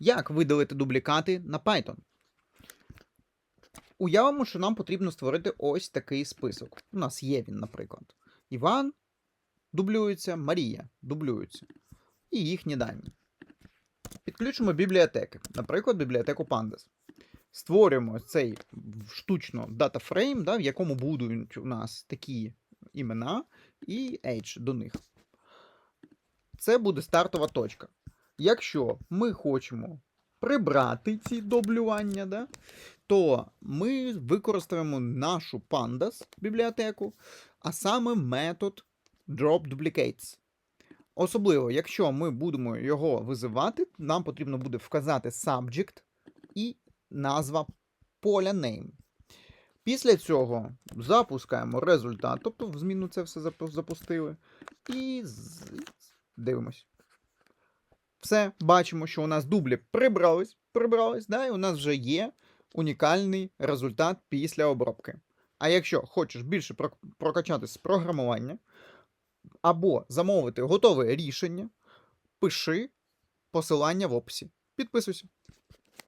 Як видалити дублікати на Python? Уявимо, що нам потрібно створити ось такий список. У нас є він, наприклад. Іван дублюється, Марія дублюється. І їхні дані. Підключимо бібліотеки, наприклад, бібліотеку Pandas. Створюємо цей штучно датафрейм, да, в якому будуть у нас такі імена і age до них. Це буде стартова точка. Якщо ми хочемо прибрати ці дублювання, да, то ми використаємо нашу pandas бібліотеку, а саме метод dropDuplicates. Особливо, якщо ми будемо його визивати, нам потрібно буде вказати subject і назва поля name. Після цього запускаємо результат, тобто в зміну це все запустили. І дивимось. Все, бачимо, що у нас дублі прибрались, прибрались, да, і у нас вже є унікальний результат після обробки. А якщо хочеш більше прок- прокачатись з програмування або замовити готове рішення, пиши посилання в описі. Підписуйся.